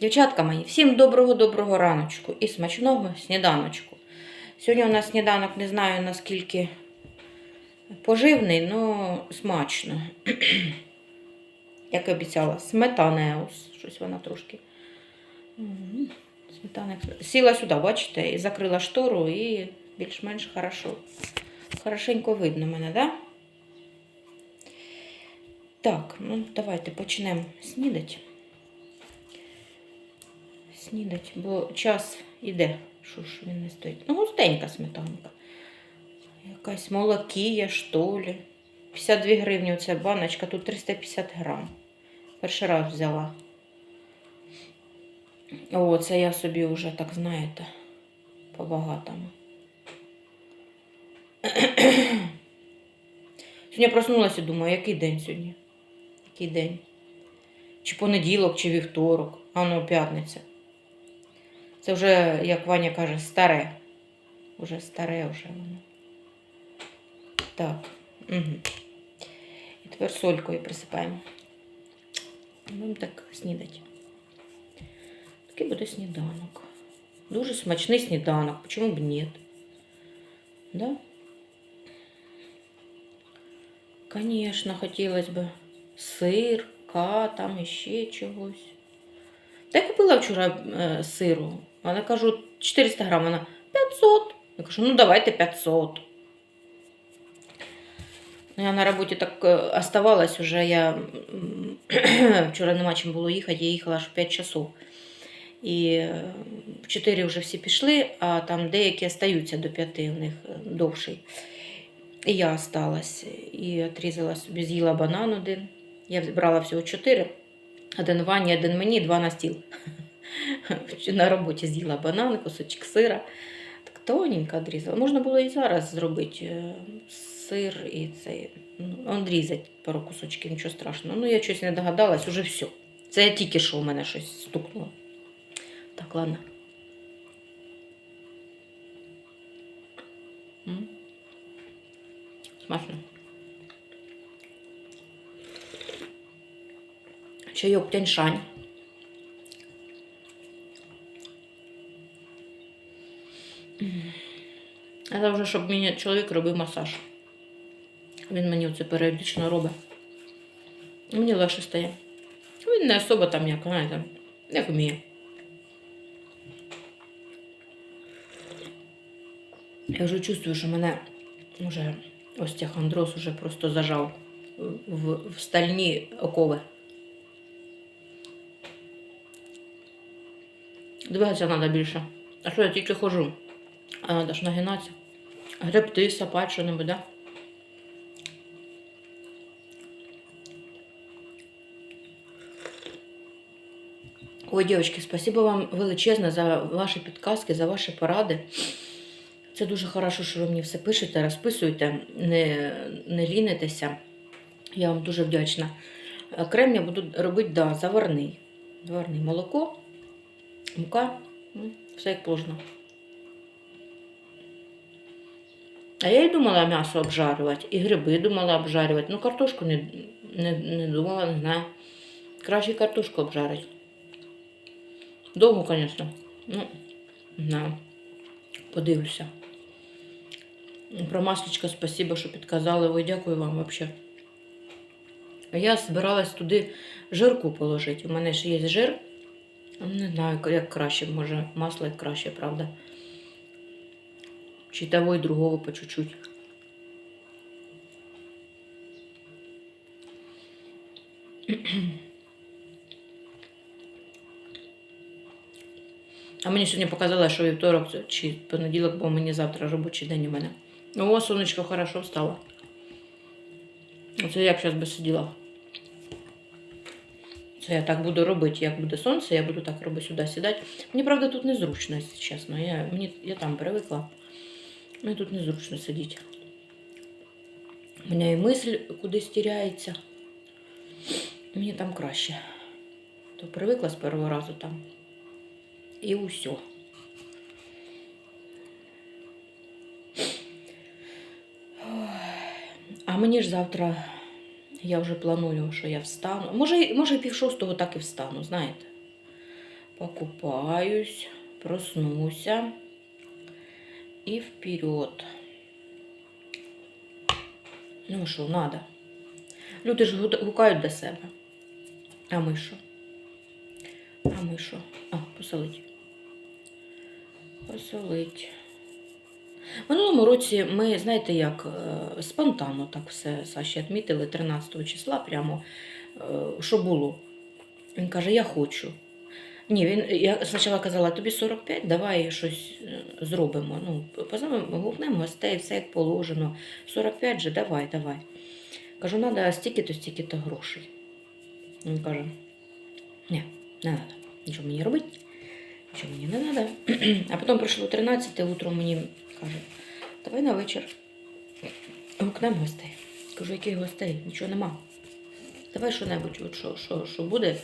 Дівчатка мої, всім доброго-доброго раночку і смачного сніданочку. Сьогодні у нас сніданок не знаю наскільки поживний, але смачно. Як і обіцяла, сметанеус. Щось вона трошки. Сметана. Сіла сюди, бачите, і закрила штору, і більш-менш хорошо. Хорошенько видно мене, так? Так, ну давайте почнемо снідати. Снідать, бо час іде. Що ж він не стоїть? Ну, густенька сметанка. Якась молокія, що лі. 52 гривні оця баночка, тут 350 грам. Перший раз взяла. О, це я собі вже, так знаєте, по-багатому. Сьогодні я проснулася і думаю, який день сьогодні? Який день? Чи понеділок, чи вівторок, а ну п'ятниця. Це вже, як Ваня каже, старе. Уже старе вже воно. Так. Угу. І тепер солькою присипаємо. Будемо так снідати. Такий буде сніданок. Дуже смачний сніданок. Почему б ні? Да? Конечно, хотілося б сир, ка, там іще чогось. Та я купила вчора е, сиру. Вона кажу, 400 грам, вона 500. Я кажу, ну давайте 500. Ну, Я на роботі так е, оставалась уже. Я вчора нема чим було їхати, я їхала аж 5 часов. І е, в 4 вже всі пішли, а там деякі остаються до 5, у них е, довший. І я осталась і отрізала собі, з'їла банан один. Я брала всього 4. Один Вані, один мені, два на стіл. На роботі з'їла банан, кусочок сира. Так тоненько відрізала. Можна було і зараз зробити е, сир і цей. Ну, відрізати пару кусочків, нічого страшного. Ну, я щось не догадалась, уже все. Це я тільки що у мене щось стукнуло. Так, ладно. М? Смачно. Чайок тяньшань. Це вже, щоб мені чоловік робив масаж. Він мені це періодично робить. Мені легше стає. Він не особо там як, знаєте, як вміє. Я вже чувствую, що мене вже остеохондроз уже просто зажав в, в стальні окови. Двигатися треба більше. А що я тільки ходжу? А треба ж нагинатися. Гребти, сапати, що-небудь, да? Ой, дівчатки, спасибо вам величезне за ваші підказки, за ваші поради. Це дуже хорошо, що ви мені все пишете, розписуєте, не, не лінитеся. Я вам дуже вдячна. А Крем я буду робити, да, заварний. Заварний молоко, мука, все як положено. А я і думала м'ясо обжарювати, і гриби думала обжарювати. Ну, картошку не, не, не думала, не знаю. Краще картошку обжарити. Довго, звісно. Ну, не. Подивлюся. Про масличко спасибо, що підказали. Ой, дякую вам взагалі. Я збиралась туди жирку положити. У мене ж є жир. Не знаю, як краще, може, масло як краще, правда. Чи того і другого по чуть-чуть. А мені сьогодні показали, що вівторок це- чи понеділок, бо мені завтра робочий день у мене. О, сонечко хорошо встало. Оце я б зараз би сиділа. Це я так буду робити. Як буде сонце, я буду так робити сюди сідати. Мені, правда, тут незручно, якщо чесно. Я, мені, я там привикла. Мені тут незручно сидіти. У мене і мисль кудись тіряється. Мені там краще. То привикла з першого разу там. І усе. А мені ж завтра я вже планую, що я встану. Може, може пів шостого так і встану, знаєте. покупаюсь, проснуся і вперед. Ну що, надо. Люди ж гу- гукають до себе. А ми що? А ми що? А, посолить. Посолить. Минулому році ми, знаєте, як е, спонтанно так все Саші відмітили 13 числа, прямо е, що було. Він каже, я хочу. Ні, він, я спочатку казала, тобі 45, давай щось е, зробимо. Ну, позовемо, гукнемо гостей, все як положено. 45 же, давай, давай. Кажу, треба стільки-то, стільки-то грошей. Він каже, ні, не треба. Нічого мені робити, нічого мені не треба. А потім прийшло 13 утром мені каже, давай на вечір гукнемо гостей. Кажу, яких гостей? Нічого нема. Давай що-небудь, що, що, що буде.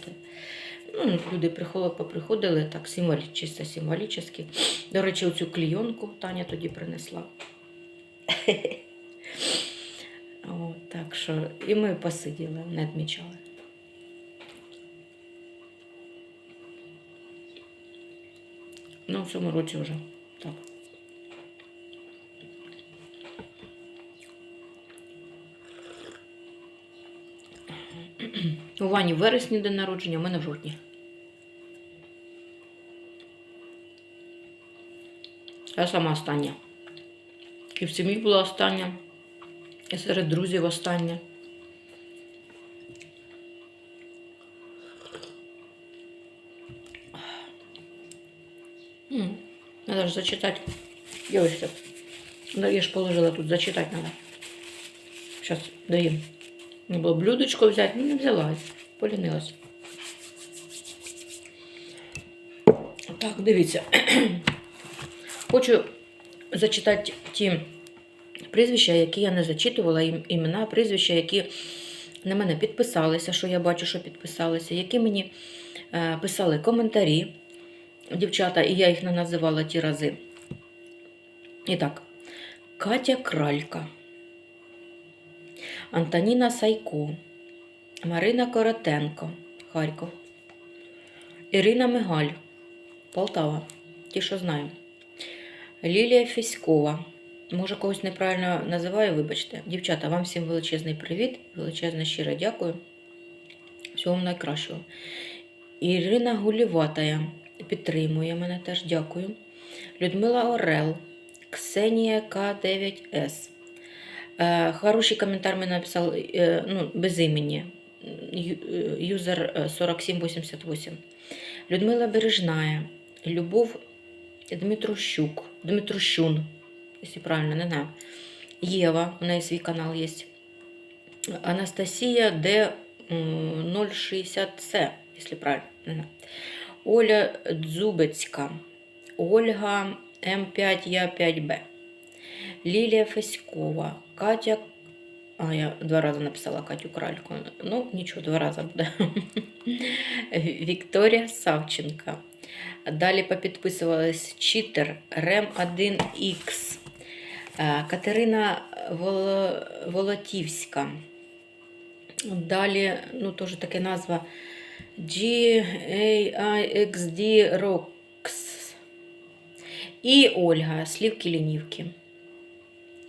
Ну, люди приходили, поприходили так символі, чисто символічно. До речі, оцю клійонку Таня тоді принесла. От, так що і ми посиділи, не відмічали. Ну, в цьому році вже так. У Вані вересні день народження, у мене в жовтні. Я сама остання. І в сім'ї була остання, і серед друзів остання. Надо же зачитать. Девочки, да я ж положила тут, зачитать надо. Сейчас даем. Не було блюдечко взяти, ну не взяла, полінилась. Так, дивіться. Хочу зачитати ті прізвища, які я не зачитувала, імена, прізвища, які на мене підписалися, що я бачу, що підписалися, які мені е, писали коментарі, дівчата, і я їх не називала ті рази. І так, Катя Кралька. Антоніна Сайко, Марина Коротенко, Харків, Ірина Мигаль, Полтава, ті, що знаємо. Лілія Фіськова. Може, когось неправильно називаю, вибачте. Дівчата, вам всім величезний привіт, величезне щиро дякую. Всього найкращого. Ірина Гуліватая підтримує мене теж дякую. Людмила Орел, Ксенія К9С. Е, Хороший коментар мені написав е, ну, без імені. Е, Юзер е, 4788. Людмила Бережная. Любов Дмитрощук. Дмитрощун, якщо правильно, не знаю. Єва, у неї свій канал є. Анастасія Д 060С, якщо правильно, не знаю. Оля Дзубецька. Ольга М5, Я 5Б. Лілія Феськова, Катя. А, я два рази написала Катю Кральку. Ну, нічого, два рази буде. Вікторія Савченка. Далі попідписувалась Читер Рем 1Х. Е, Катерина Воло... Волотівська. Далі, ну, теж таке назва GAIXD Rocks. І Ольга, Слівки Лінівки.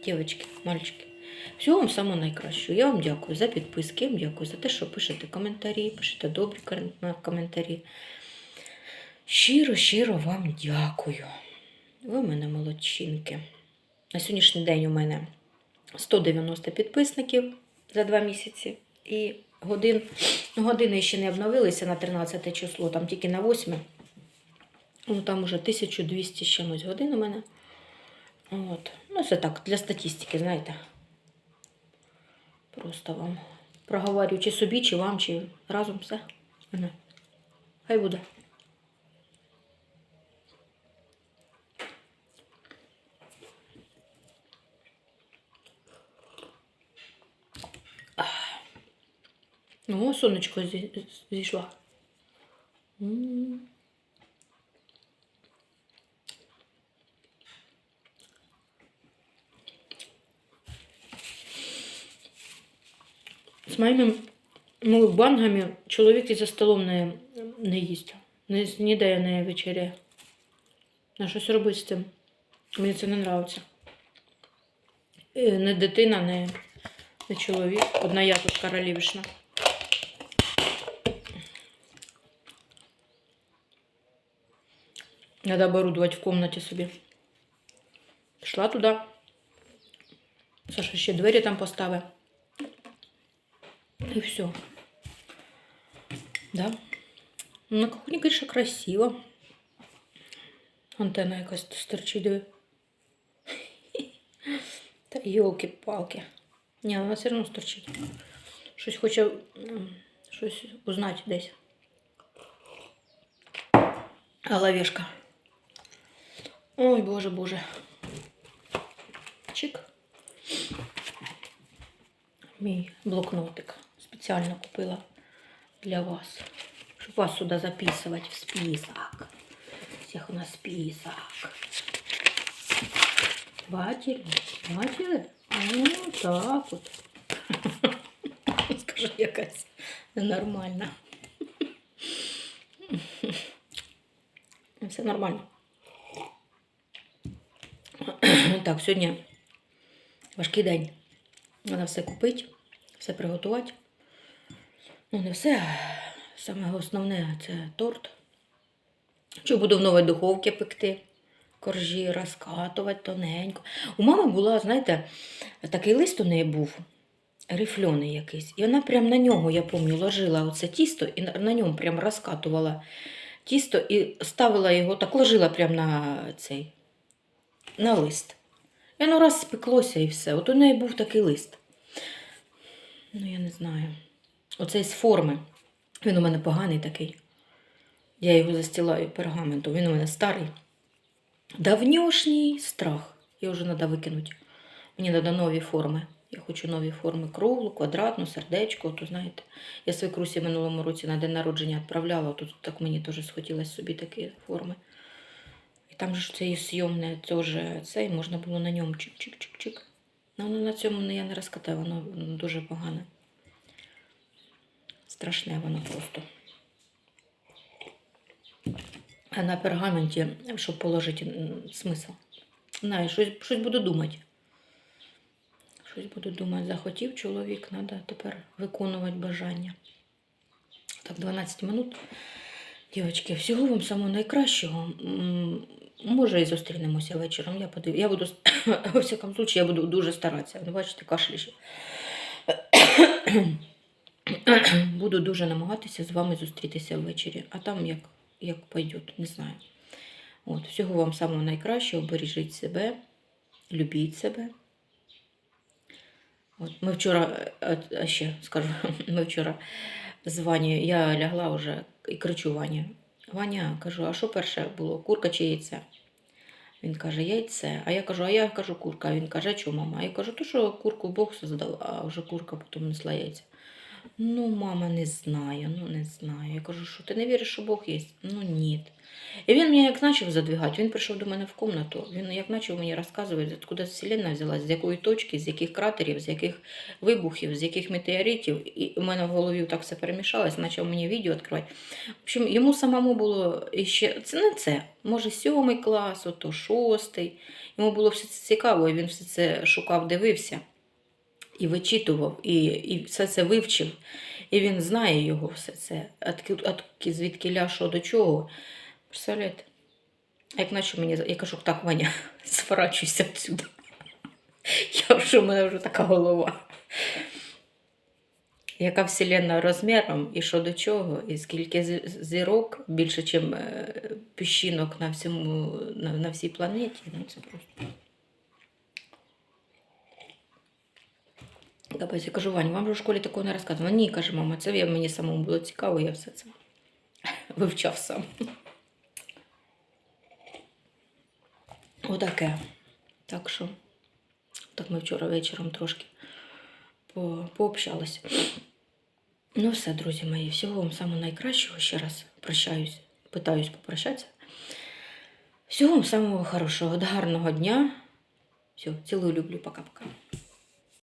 Дівчатки, мальчики. Всього вам самого найкращого. Я вам дякую за підписки, я вам дякую за те, що пишете коментарі, пишете добрі коментарі. Щиро, щиро вам дякую. Ви в мене молодчинки. На сьогоднішній день у мене 190 підписників за два місяці. І годин, години ще не обновилися на 13 число, там тільки на 8. Ну, там уже 1200 чимось годин у мене. От. Ну, це так, для статистики, знаєте. Просто вам проговорю, чи собі, чи вам, чи разом все. Мгм. Хай буде. О, сонечко зі- зійшло. М. З моїми мукбангами чоловік і за столом не, не їсть. Не, ніде я не вечеряю. А щось робити з цим. Мені це не подобається. Не дитина, не, не чоловік. Одна я тут королівшна. Надо оборудовать в комнаті собі. Пішла туди. Саша ще двері там поставив. І все. Да. Ну, На кухні, конечно, красиво. Антенна якась тут стерчить, диви. Та йолки-палки. Ні, вона все одно стерчить. Щось хоче м, щось узнати десь. Головешка. Ой, боже, боже. Чик. Мій блокнотик. Спеціально купила для вас. Щоб вас сюди записувати в список. Всіх у нас список. Бачили? Бачили? Ну, так от. Скажи, якась ненормальна. Все нормально. Так, сьогодні важкий день. Треба все купити, все приготувати. Ну, не все. Саме основне це торт. Що буду в новій духовці пекти. Коржі розкатувати тоненько. У мами була, знаєте, такий лист у неї був, рифльоний якийсь. І вона прям на нього, я пам'ятаю, ложила оце тісто і на, ньому прям розкатувала тісто і ставила його, так ложила прям на цей на лист. І воно раз спеклося і все. От у неї був такий лист. Ну, я не знаю. Оцей з форми. Він у мене поганий такий. Я його застілаю пергаментом. Він у мене старий. Давнішній страх. Його вже треба викинути. Мені треба нові форми. Я хочу нові форми круглу, квадратну, сердечко. То, знаєте, я свекрусі минулому році на день народження відправляла. Тут так мені теж схотілося собі такі форми. І там же ж це і зйомне теж цей, можна було на ньому чик-чик-чик-чик. Ну, воно на цьому я не розкатаю, воно воно дуже погане. Страшне воно просто. А на пергаменті, щоб положити смисл. Знаю, щось, щось буду думати. Щось буду думати. Захотів чоловік, треба тепер виконувати бажання. Так, 12 минут. Дівчатки, всього вам самого найкращого. Може, і зустрінемося вечором. Я подив... я буду, у всякому случаї, я буду дуже старатися. Ви бачите, кашлі. Буду дуже намагатися з вами зустрітися ввечері, а там як, як пойде, не знаю. От, всього вам самого найкращого, бережіть себе, любіть себе. От, ми вчора, е, а ще скажу, ми вчора з Ванією, я лягла вже і кричу Вані. Ваня, кажу, а що перше було? Курка чи яйце? Він каже, яйце. А я кажу, а я кажу курка. А він каже, а чого, мама? А я кажу, то що курку Бог создав, а вже курка потім несла яйця. Ну, мама, не знаю, ну не знаю. Я кажу, що ти не віриш, що Бог є? Ну ні. І він мене як почав задвигати, він прийшов до мене в кімнату, він як почав мені розказувати, откуда Вселенна взялась, з якої точки, з яких кратерів, з яких вибухів, з яких метеоритів. І у мене в голові так все перемішалось, почав мені відео відкривати. В общем, йому самому було ще, це не це, може сьомий клас, ото шостий. Йому було все це цікаво, і він все це шукав, дивився і вичитував, і, і все це вивчив. І він знає його все це. Звідки ля, що до чого. Представляєте? А як наче мені. Я кажу, так, Ваня, сворачуйся відсюди. Я вже, у мене вже така голова. Яка вселенна розміром, і що до чого, і скільки зірок більше, ніж піщинок на, всьому, на, на всій планеті. Ну, це просто. Я кажу, Вань, вам же в школі такого не розказували. Ні, каже, мама, це мені самому було цікаво, я все це вивчав сам. Отаке. Так що, так ми вчора вечором трошки по, пообщалися. Ну, все, друзі мої, всього вам самого найкращого. Ще раз прощаюсь, питаюсь попрощатися. Всього вам самого хорошого, гарного дня. Все, цілую, люблю, пока-пока.